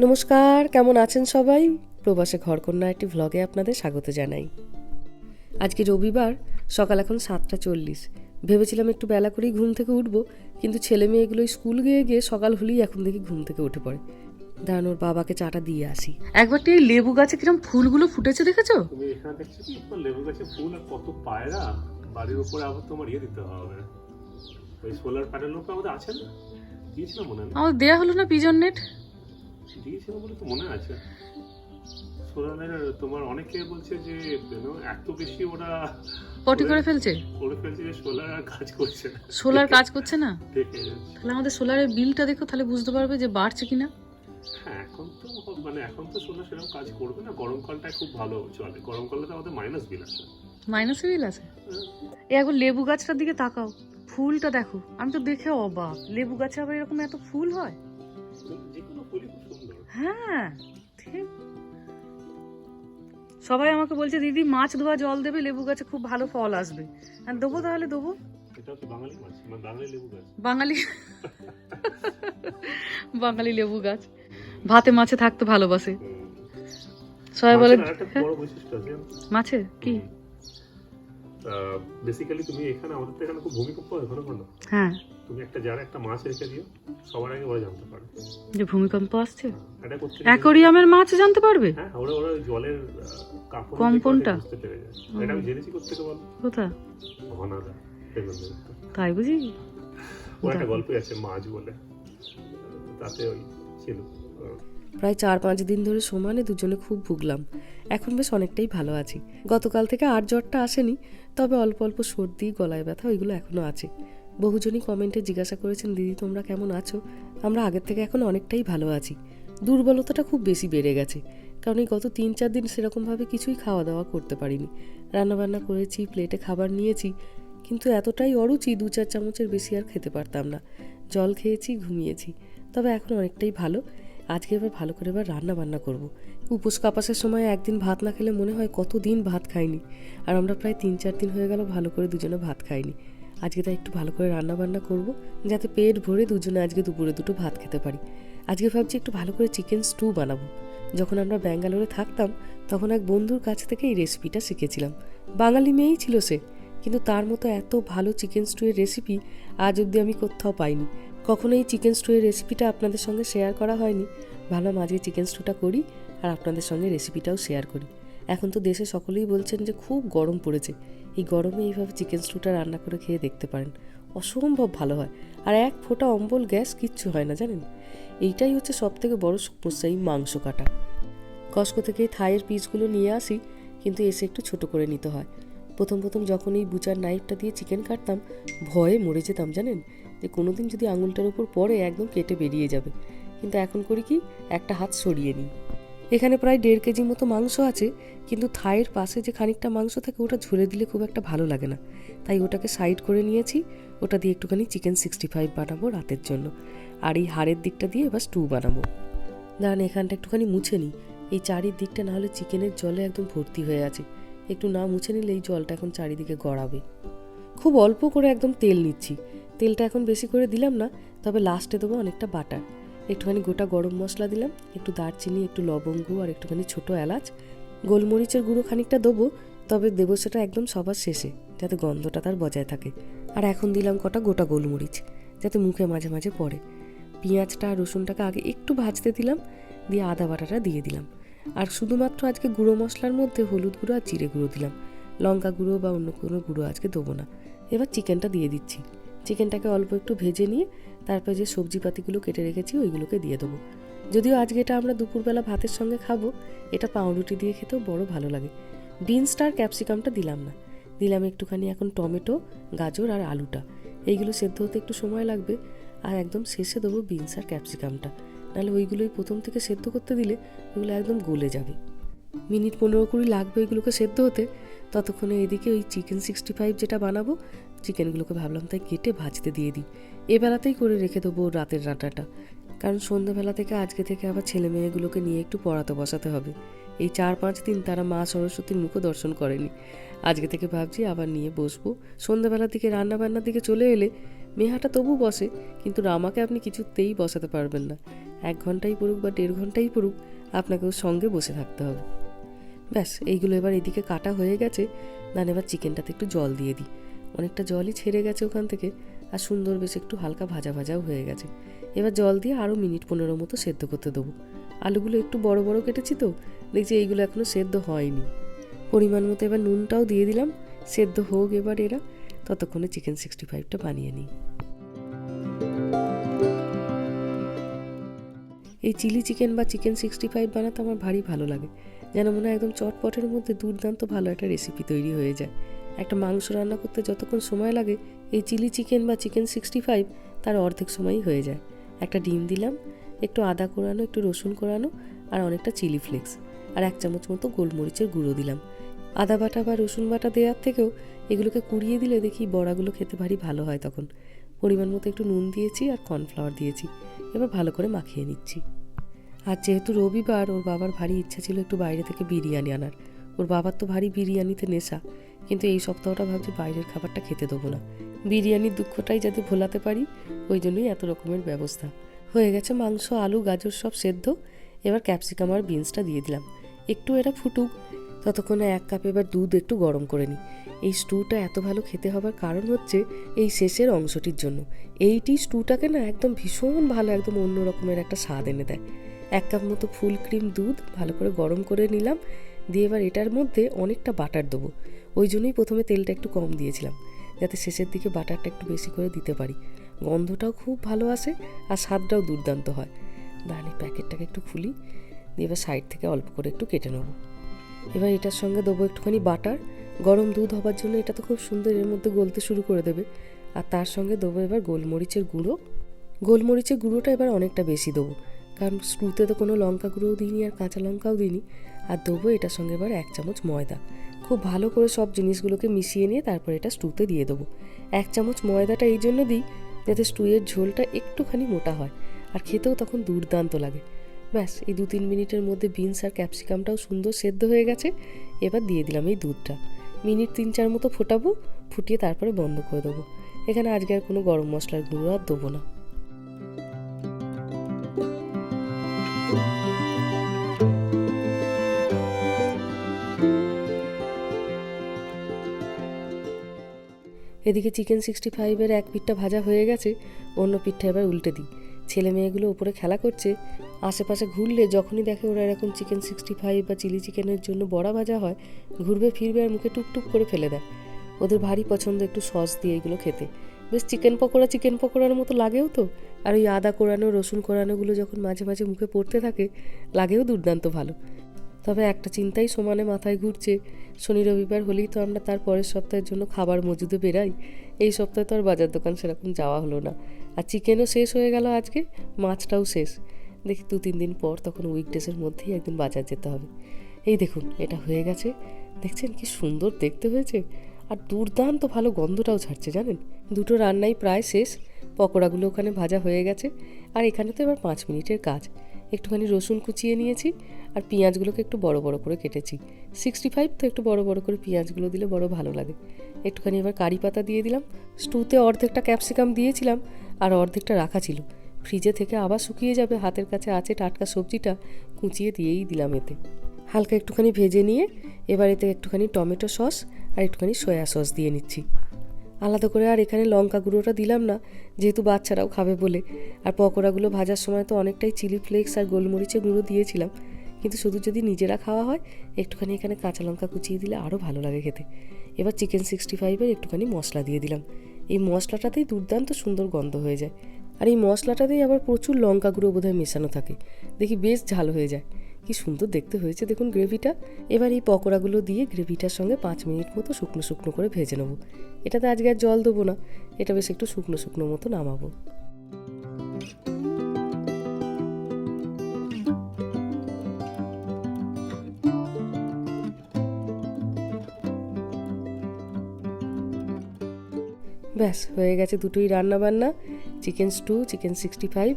নমস্কার কেমন আছেন সবাই? প্রবাসে ঘরকন্যা একটি ভ্লগে আপনাদের স্বাগত জানাই। আজকে রবিবার সকাল এখন সাতটা চল্লিশ। ভেবেছিলাম একটু বেলা করেই ঘুম থেকে উঠবো কিন্তু ছেলে মেয়েগুলো স্কুল গিয়ে গিয়ে সকাল হলেই এখন দেখি ঘুম থেকে উঠে পড়ে। দাঁড়ান ওর বাবাকে চাটা দিয়ে আসি। একবারটি এই লেবু গাছে কিরম ফুলগুলো ফুটেছে দেখেছ? তুমি এখানে দেখছ কি? তোমার লেবু গাছে ফুল আর কত পায়রা। বাড়ির উপরে আবার তোমার ইয়ে দিতে হবে। ওই সোলার প্যানেল উপরে আমাদের আছে না? দিয়েছিল মনে হয়। আমার দেয়া হলো না পিজন নেট? দিয়েছিল বলে তো মনে আছে। সোলারের তোমার অনেকে বলছে যে এত বেশি ওরা পটি করে ফেলছে? করে ফেলছে যে সোলার আর কাজ করছে। না সোলার কাজ করছে না? তাহলে আমাদের সোলারের বিলটা দেখো তাহলে বুঝতে পারবে যে বাড়ছে কিনা। হ্যাঁ এখন তো মানে এখন তো সোলার সেরকম কাজ করবে না গরমকালটায় খুব ভালো চলে। গরমকালে তো আমাদের মাইনাস বিল আসে মাইনাসে বিল আছে? এ এখন লেবু গাছটার দিকে তাকাও। ফুলটা দেখো আমি তো দেখে অবাক। লেবু গাছে আবার এরকম এত ফুল হয়? হ্যাঁ সবাই আমাকে বলছে দিদি মাছ ধোয়া জল দেবে লেবু গাছে খুব ভালো ফল আসবে। আর দেবো তাহলে দেবো। বাঙালি মানে বাঙালি লেবু গাছ। বাঙালি লেবু গাছ। ভাতে মাছে থাকতে ভালোবাসে। সবাই বলে? মাছের কি? বেসিক্যালি তুমি এখানে আমাদের তো এখানে খুব ভূমিকম্প হয় ঘন ঘন হ্যাঁ। তুমি একটা যারা একটা মাছ রেখে দিও সবার আগে ওরা জানতে পারে। যে ভূমিকম্প আসছে? এটা অ্যাকোরিয়ামের মাছ জানতে পারবে? হ্যাঁ ওরা ওরা জলের আহ, কম্পনটা? এটা আমি জেনেছি কোথেকে বল? কোথা? ঘনাদা তাই বুঝি? ওর একটা গল্প আছে মাছ বলে। তাতে ওই ছিল। প্রায় চার পাঁচ দিন ধরে সমানে দুজনে খুব ভুগলাম। এখন বেশ অনেকটাই ভালো আছি। গতকাল থেকে আর জ্বরটা আসেনি, তবে অল্প অল্প সর্দি, গলায় ব্যথা ওইগুলো এখনও আছে। বহুজনই কমেন্টে জিজ্ঞাসা করেছেন, দিদি, তোমরা কেমন আছো? আমরা আগের থেকে এখন অনেকটাই ভালো আছি। দুর্বলতাটা খুব বেশি বেড়ে গেছে, কারণ এই গত তিন চার দিন সেরকমভাবে কিছুই খাওয়া দাওয়া করতে পারিনি। রান্নাবান্না করেছি, প্লেটে খাবার নিয়েছি, কিন্তু এতটাই অরুচি, দু চার চামচের বেশি আর খেতে পারতাম না। জল খেয়েছি, ঘুমিয়েছি, তবে এখন অনেকটাই ভালো। আজকে এবার ভালো করে এবার রান্না বান্না করব। উপোস কাপাসের সময় একদিন ভাত না খেলে মনে হয় কতদিন ভাত খাইনি। আর আমরা প্রায় তিন চার দিন হয়ে গেল ভালো করে দুজনে ভাত খাইনি। আজকে তাই একটু ভালো করে রান্না বান্না করব, যাতে পেট ভরে দুজনে আজকে দুপুরে দুটো ভাত খেতে পারি। আজকে ভাবছি একটু ভালো করে চিকেন স্টু বানাবো। যখন আমরা ব্যাঙ্গালোরে থাকতাম, তখন এক বন্ধুর কাছ থেকে এই রেসিপিটা শিখেছিলাম। বাঙালি মেয়েই ছিল সে, কিন্তু তার মতো এত ভালো চিকেন স্টুয়ের রেসিপি আজ অবধি আমি কোথাও পাইনি। কখনো এই চিকেন স্টুয়ের রেসিপিটা আপনাদের সঙ্গে শেয়ার করা হয়নি। ভালো আজকে চিকেন স্টুটা করি আর আপনাদের সঙ্গে রেসিপিটাও শেয়ার করি। এখন তো দেশে সকলেই বলছেন যে খুব গরম পড়েছে। এই গরমে এইভাবে চিকেন স্টুটা রান্না করে খেয়ে দেখতে পারেন। অসম্ভব ভালো হয়। আর এক ফোঁটা অম্বল গ্যাস কিচ্ছু হয় না, জানেন? এইটাই হচ্ছে সব থেকে বড় সমস্যা এই মাংস কাটা। কস্কো থেকে থাইয়ের পিসগুলো নিয়ে আসি, কিন্তু এসে একটু ছোট করে নিতে হয়। প্রথম প্রথম যখন এই বুচার নাইফটা দিয়ে চিকেন কাটতাম, ভয়ে মরে যেতাম, জানেন? যে কোনোদিন যদি আঙুলটার উপর পড়ে একদম কেটে বেরিয়ে যাবে। কিন্তু এখন করি কি, একটা হাত সরিয়ে নিই। এখানে প্রায় দেড় কেজি মতো মাংস আছে, কিন্তু থাইয়ের পাশে যে খানিকটা মাংস থাকে ওটা ঝুলে দিলে খুব একটা ভালো লাগে না। তাই ওটাকে সাইড করে নিয়েছি, ওটা দিয়ে একটুখানি চিকেন সিক্সটি ফাইভ বানাবো রাতের জন্য। আর এই হাড়ের দিকটা দিয়ে এবার স্টু বানাবো। দাঁড়ান, এখানটা একটুখানি মুছে নিই। এই চারিদিকটা না হলে চিকেনের জলে একদম ভর্তি হয়ে আছে। একটু না মুছে নিলে এই জলটা এখন চারিদিকে গড়াবে। খুব অল্প করে একদম তেল নিচ্ছি। তেলটা এখন বেশি করে দিলাম না, তবে লাস্টে দেবো অনেকটা বাটার একটুখানি গোটা গরম মশলা দিলাম, একটু দারচিনি, একটু লবঙ্গ আর একটুখানি ছোটো এলাচ। গোলমরিচের গুঁড়ো খানিকটা দেবো, তবে দেবো সেটা একদম সবার শেষে, যাতে গন্ধটা তার বজায় থাকে। আর এখন দিলাম কটা গোটা গোলমরিচ, যাতে মুখে মাঝে মাঝে পড়ে। পেঁয়াজটা আর রসুনটাকে আগে একটু ভাজতে দিলাম, দিয়ে আদা বাটাটা দিয়ে দিলাম। আর শুধুমাত্র আজকে গুঁড়ো মশলার মধ্যে হলুদ গুঁড়ো আর জিরে গুঁড়ো দিলাম। লঙ্কা গুঁড়ো বা অন্য কোনো গুঁড়ো আজকে দেবো না। এবার চিকেনটা দিয়ে দিচ্ছি। চিকেনটাকে অল্প একটু ভেজে নিয়ে তারপর যে সবজিপাতিগুলো কেটে রেখেছি, ওইগুলোকে দিয়ে দেবো। যদিও আজকে এটা আমরা দুপুরবেলা ভাতের সঙ্গে খাব, এটা পাউরুটি দিয়ে খেতেও বড় ভালো লাগে। বিনসটা আর ক্যাপসিকামটা দিলাম না। দিলাম একটুখানি এখন টমেটো, গাজর আর আলুটা। এইগুলো সেদ্ধ হতে একটু সময় লাগবে আর একদম শেষে দেবো বিনস আর ক্যাপসিকামটা। নাহলে ওইগুলোই প্রথম থেকে সেদ্ধ করতে দিলে ওগুলো একদম গলে যাবে। মিনিট পনেরো কুড়ি লাগবে এগুলোকে সেদ্ধ হতে। ততক্ষণে এদিকে ওই চিকেন সিক্সটি ফাইভ যেটা বানাবো চিকেনগুলোকে ভাবলাম তাই কেটে ভাজতে দিয়ে দিই। এ বেলাতেই করে রেখে দেবো রাতের রান্নাটা। কারণ সন্ধ্যাবেলা থেকে আজকে থেকে আবার ছেলে মেয়েগুলোকে নিয়ে একটু পড়াতে বসাতে হবে। এই চার পাঁচ দিন তারা মা সরস্বতীর মুখ দর্শন করেনি। আজকে থেকে ভাবছি আবার নিয়ে বসবো। সন্ধ্যাবেলার দিকে রান্নাবান্নার দিকে চলে এলে মেহাটা তবু বসে, কিন্তু রামাকে আপনি কিছুতেই বসাতে পারবেন না। এক ঘন্টাই পড়ুক বা দেড় ঘন্টাই পড়ুক, আপনাকেও সঙ্গে বসে থাকতে হবে। ব্যাস, এইগুলো এবার এদিকে কাটা হয়ে গেছে। দেন এবার চিকেনটাতে একটু জল দিয়ে দিই। অনেকটা জলই ছেড়ে গেছে ওখান থেকে আর সুন্দর বেশ একটু হালকা ভাজা ভাজাও হয়ে গেছে। এবার জল দিয়ে আরও মিনিট পনেরো মতো সেদ্ধ করতে দেবো। আলুগুলো একটু বড় বড় কেটেছি তো, দেখছি এইগুলো এখনও সেদ্ধ হয়নি। পরিমাণ মতো এবার নুনটাও দিয়ে দিলাম। সেদ্ধ হোক এবার এরা। ততক্ষণে চিকেন সিক্সটি ফাইভটা বানিয়ে নিই। এই চিলি চিকেন বা চিকেন সিক্সটি ফাইভ বানাতে আমার ভারী ভালো লাগে। যেন মনে হয় একদম চটপটের মধ্যে দুর্দান্ত ভালো একটা রেসিপি তৈরি হয়ে যায়। একটা মাংস রান্না করতে যতক্ষণ সময় লাগে, এই চিলি চিকেন বা চিকেন সিক্সটি ফাইভ তার অর্ধেক সময়ই হয়ে যায়। একটা ডিম দিলাম, একটু আদা কোরানো, একটু রসুন কোরানো আর অনেকটা চিলি ফ্লেক্স আর এক চামচ মতো গোলমরিচের গুঁড়ো দিলাম। আদা বাটা বা রসুন বাটা দেওয়ার থেকেও এগুলোকে কুড়িয়ে দিলে দেখি বড়াগুলো খেতে ভারী ভালো হয় তখন। পরিমাণ মতো একটু নুন দিয়েছি আর কর্নফ্লাওয়ার দিয়েছি। এবার ভালো করে মাখিয়ে নিচ্ছি। আর যেহেতু রবিবার, ওর বাবার ভারী ইচ্ছা ছিল একটু বাইরে থেকে বিরিয়ানি আনার। ওর বাবার তো ভারী বিরিয়ানিতে নেশা। কিন্তু এই সপ্তাহটা ভাবছি বাইরের খাবারটা খেতে দেবো না। বিরিয়ানির দুঃখটাই যাতে ভোলাতে পারি, ওই জন্যই এত রকমের ব্যবস্থা। হয়ে গেছে মাংস, আলু, গাজর সব সেদ্ধ। এবার ক্যাপসিকাম আর বিনসটা দিয়ে দিলাম। একটু এরা ফুটুক। ততক্ষণে এক কাপ এবার দুধ একটু গরম করে নিই। এই স্টুটা এত ভালো খেতে হবার কারণ হচ্ছে এই শেষের অংশটির জন্য। এইটি স্টুটাকে না একদম ভীষণ ভালো, একদম অন্য রকমের একটা স্বাদ এনে দেয়। এক কাপ মতো ফুল ক্রিম দুধ ভালো করে গরম করে নিলাম। দিয়ে এবার এটার মধ্যে অনেকটা বাটার দেবো। ওই জন্যই প্রথমে তেলটা একটু কম দিয়েছিলাম, যাতে শেষের দিকে বাটারটা একটু বেশি করে দিতে পারি। গন্ধটাও খুব ভালো আসে আর স্বাদটাও দুর্দান্ত হয়। দাঁড়িয়ে প্যাকেটটাকে একটু খুলি। দিয়ে এবার সাইড থেকে অল্প করে একটু কেটে নেব। এবার এটার সঙ্গে দেবো একটুখানি বাটার। গরম দুধ হবার জন্য এটা তো খুব সুন্দর এর মধ্যে গলতে শুরু করে দেবে। আর তার সঙ্গে দেবো এবার গোলমরিচের গুঁড়ো। গোলমরিচের গুঁড়োটা এবার অনেকটা বেশি দেবো। কারণ স্ক্রুতে তো কোনো লঙ্কা গুঁড়োও দিইনি আর কাঁচা লঙ্কাও দিইনি। আর দেবো এটার সঙ্গে এবার এক চামচ ময়দা। খুব ভালো করে সব জিনিসগুলোকে মিশিয়ে নিয়ে তারপর এটা স্টুতে দিয়ে দেবো। এক চামচ ময়দাটা এই জন্য দিই যাতে স্টুয়ের ঝোলটা একটুখানি মোটা হয় আর খেতেও তখন দুর্দান্ত লাগে। ব্যাস, এই দু তিন মিনিটের মধ্যে বিনস আর ক্যাপসিকামটাও সুন্দর সেদ্ধ হয়ে গেছে। এবার দিয়ে দিলাম এই দুধটা। মিনিট তিন চার মতো ফোটাবো, ফুটিয়ে তারপরে বন্ধ করে দেবো। এখানে আজকে আর কোনো গরম মশলার গুঁড়ো আর দেবো না। এদিকে চিকেন সিক্সটি ফাইভের এক পিঠটা ভাজা হয়ে গেছে, অন্য পিঠটা এবার উল্টে দিই। ছেলে মেয়েগুলো উপরে খেলা করছে, আশেপাশে ঘুরলে যখনই দেখে ওরা এরকম চিকেন সিক্সটি ফাইভ বা চিলি চিকেনের জন্য বড়া ভাজা হয়, ঘুরবে ফিরবে আর মুখে টুকটুক করে ফেলে দেয়। ওদের ভারী পছন্দ একটু সস দিয়ে এগুলো খেতে। বেশ চিকেন পকোড়া চিকেন পকোড়ার মতো লাগেও তো, আর ওই আদা কোরানো, রসুন কোরানোগুলো যখন মাঝে মাঝে মুখে পড়তে থাকে, লাগেও দুর্দান্ত ভালো। তবে একটা চিন্তাই সমানে মাথায় ঘুরছে। শনি রবিবার হলেই তো আমরা তার পরের সপ্তাহের জন্য খাবার মজুদে বেরাই। এই সপ্তাহে তো আর বাজার দোকান সেরকম যাওয়া হলো না। আর চিকেনও শেষ হয়ে গেল আজকে, মাছটাও শেষ। দেখি দু তিন দিন পর তখন উইকডেসের মধ্যেই একদিন বাজার যেতে হবে। এই দেখুন, এটা হয়ে গেছে। দেখছেন কি সুন্দর দেখতে হয়েছে? আর দুর্দান্ত ভালো গন্ধটাও ছাড়ছে, জানেন? দুটো রান্নাই প্রায় শেষ, পকোড়াগুলো ওখানে ভাজা হয়ে গেছে। আর এখানে তো এবার পাঁচ মিনিটের কাজ। একটুখানি রসুন কুচিয়ে নিয়েছি আর পেঁয়াজগুলোকে একটু বড় বড় করে কেটেছি। সিক্সটি ফাইভ তো একটু বড় বড় করে পেঁয়াজগুলো দিলে বড় ভালো লাগে। একটুখানি এবার কারি পাতা দিয়ে দিলাম। স্টুতে অর্ধেকটা ক্যাপসিকাম দিয়েছিলাম আর অর্ধেকটা রাখা ছিল। ফ্রিজে থেকে আবার শুকিয়ে যাবে। হাতের কাছে আছে টাটকা সবজিটা, কুচিয়ে দিয়েই দিলাম এতে। হালকা একটুখানি ভেজে নিয়ে এবার এতে একটুখানি টমেটো সস আর একটুখানি সয়া সস দিয়ে নিচ্ছি। আলাদা করে আর এখানে লঙ্কা গুঁড়োটা দিলাম না, যেহেতু বাচ্চারাও খাবে বলে। আর পকোড়াগুলো ভাজার সময় তো অনেকটাই চিলি ফ্লেক্স আর গোলমরিচের গুঁড়ো দিয়েছিলাম। কিন্তু শুধু যদি নিজেরা খাওয়া হয়, একটুখানি এখানে কাঁচা লঙ্কা কুচিয়ে দিলে আরও ভালো লাগে খেতে। এবার চিকেন সিক্সটি ফাইভের একটুখানি মশলা দিয়ে দিলাম। এই মশলাটাতেই দুর্দান্ত সুন্দর গন্ধ হয়ে যায়। আর এই মশলাটাতেই আবার প্রচুর লঙ্কা গুঁড়ো বোধহয় মেশানো থাকে। দেখি বেশ ঝাল হয়ে যায়। কি সুন্দর দেখতে হয়েছে দেখুন গ্রেভিটা। এবার এই পকোড়াগুলো দিয়ে গ্রেভিটার সঙ্গে পাঁচ মিনিট মতো শুকনো শুকনো করে ভেজে নেব। এটাতে আজকে আর জল দেবো না, এটা বেশ একটু শুকনো শুকনো মতো নামাবো। ব্যাস, হয়ে গেছে দুটোই রান্না বান্না chicken stew, chicken sixty five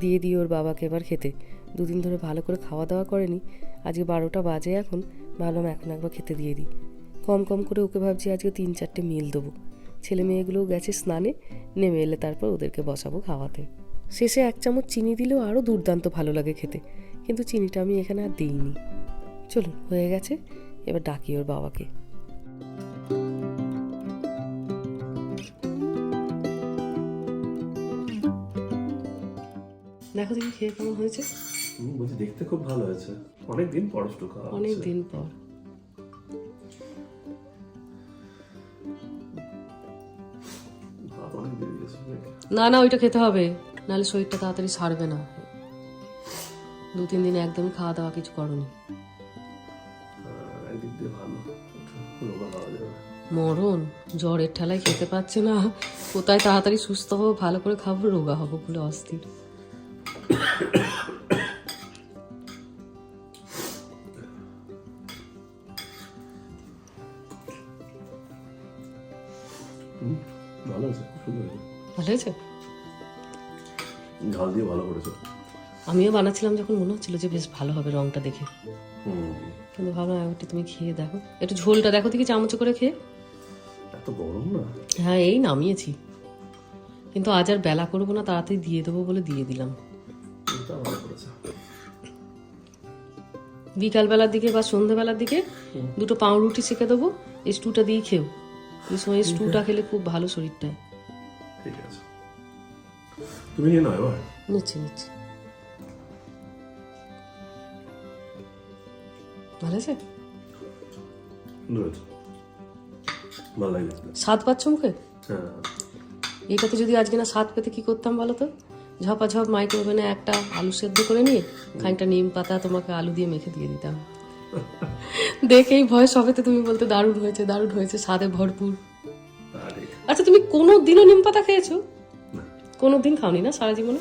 দিয়ে দিই ওর বাবাকে এবার খেতে। দুদিন ধরে ভালো করে খাওয়া দাওয়া করেনি। আজকে বারোটা বাজে এখন। ভাবলাম এখন একবার খেতে দিয়ে দিই। কম কম করে ওকে ভাবছি আজকে তিন চারটে মিল দেবো। ছেলে মেয়েগুলোও গেছে স্নানে, নেমে এলে তারপর ওদেরকে বসাবো খাওয়াতে। শেষে এক চামচ চিনি দিলেও আরও দুর্দান্ত ভালো লাগে খেতে। কিন্তু চিনিটা আমি এখানে আর দিইনি। চলুন, হয়ে গেছে। এবার ডাকি ওর বাবাকে। দেখো দেখি খেয়ে কেমন হয়েছে? বলছি দেখতে খুব ভালো হয়েছে। অনেক দিন পর একটু খাওয়া অনেক দিন পর। না না ওইটা খেতে হবে। নাহলে শরীরটা তাড়াতাড়ি সারবে না। দু তিন দিন একদমই খাওয়া দাওয়া কিছু করনি। মরণ? জ্বরের ঠেলায় খেতে পাচ্ছে না। কোথায় তাড়াতাড়ি সুস্থ হব ভালো করে খাব রোগা হব বলে অস্থির। আমিও বানাচ্ছিলাম যখন মনে হচ্ছিল যে বেশ ভালো হবে রংটা দেখে। কিন্তু ভাবলাম একটু তুমি খেয়ে দেখো। একটু ঝোলটা দেখো দেখি চামচ করে খেয়ে। এত গরম না। হ্যাঁ এই নামিয়েছি। কিন্তু আজ আর বেলা করব না তাড়াতাড়ি দিয়ে দেবো বলে দিয়ে দিলাম। বিকালবেলার দিকে বা সন্ধ্যেবেলার দিকে দুটো পাউরুটি সেঁকে দেবো এই স্টুটা দিয়ে খেও। এই সময় স্টুটা খেলে খুব ভালো শরীরটায় ঠিক আছে। তুমি নিয়ে নাও এবার। নিচ্ছি নিচ্ছি। ভালো আছে? ভালো লাগছে স্বাদ পাচ্ছ মুখে? হ্যাঁ। এটাতে যদি আজকে না স্বাদ পেতে কি করতাম বলো তো? ঝপাঝপ মাইক্রোওভেনে একটা আলু সেদ্ধ করে নিয়ে খানিকটা নিম পাতা তোমাকে আলু দিয়ে মেখে দিয়ে দিতাম। দেখেই ভয় সবেতে তুমি বলতে দারুণ হয়েছে দারুণ হয়েছে স্বাদে ভরপুর। আচ্ছা তুমি কোনো দিনও নিম পাতা খেয়েছো? কোনো দিন খাওনি না সারা জীবনে?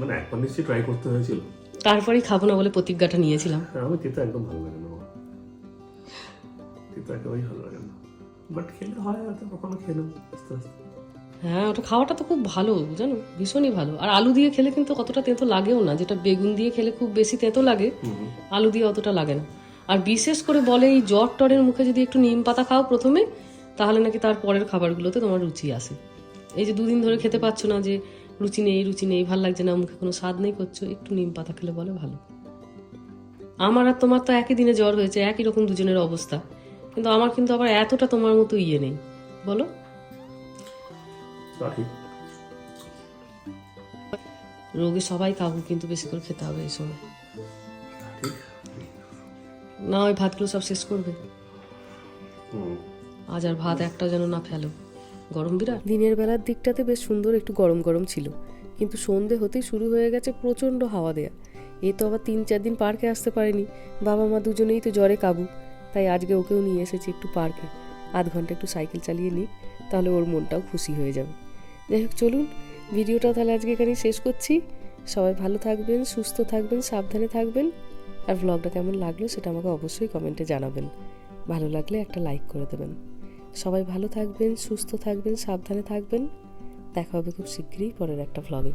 মানে একবার নিশ্চয়ই ট্রাই করতে হয়েছিল। তারপরেই খাব না বলে প্রতিজ্ঞাটা নিয়েছিলাম। হ্যাঁ, আমি তেতো একদম ভালো লাগে না। তেতো একেবারেই ভালো লাগে না। বাট খেলে হয় হয়তো কখনো নেব আস্তে আস্তে। হ্যাঁ ওটা খাওয়াটা তো খুব ভালো জানো? ভীষণই ভালো। আর আলু দিয়ে খেলে কিন্তু কতটা তেঁতো লাগেও না যেটা বেগুন দিয়ে খেলে খুব বেশি তেঁতো লাগে আলু দিয়ে অতটা লাগে না। আর বিশেষ করে বলে এই জ্বর টরের মুখে যদি একটু নিম পাতা খাও প্রথমে তাহলে নাকি তার পরের খাবারগুলোতে তোমার রুচি আসে। এই যে দুদিন ধরে খেতে পাচ্ছ না যে রুচি নেই রুচি নেই ভালো লাগছে না মুখে কোনো স্বাদ নেই করছ একটু নিম পাতা খেলে বলে ভালো। আমার আর তোমার তো একই দিনে জ্বর হয়েছে একই রকম দুজনের অবস্থা। কিন্তু আমার কিন্তু আবার এতটা তোমার মতো ইয়ে নেই। বলো। রোগে সবাই কাবু কিন্তু বেশি করে খেতে হবে এই সময়। না ওই ভাতগুলো সব শেষ করবে। আজ আর ভাত একটা যেন না ফেলো। গরম বিরাট। দিনের বেলার দিকটাতে বেশ সুন্দর, একটু গরম গরম ছিল। কিন্তু সন্ধে হতেই শুরু হয়ে গেছে প্রচণ্ড হাওয়া দেয়া। এ তো আবার তিন চার দিন পার্কে আসতে পারেনি। বাবা মা দুজনেই তো জ্বরে কাবু। তাই আজকে ওকেও নিয়ে এসেছি একটু পার্কে। আধ ঘণ্টা একটু সাইকেল চালিয়ে নিই তাহলে ওর মনটাও খুশি হয়ে যাবে। যাই হোক, চলুন ভিডিওটা তাহলে আজকে এখানেই শেষ করছি। সবাই ভালো থাকবেন, সুস্থ থাকবেন, সাবধানে থাকবেন। আর ব্লগটা কেমন লাগল সেটা আমাকে অবশ্যই কমেন্টে জানাবেন। ভালো লাগলে একটা লাইক করে দেবেন। সবাই ভালো থাকবেন সুস্থ থাকবেন সাবধানে থাকবেন। দেখা হবে খুব শীঘ্রই পরের একটা ভ্লগে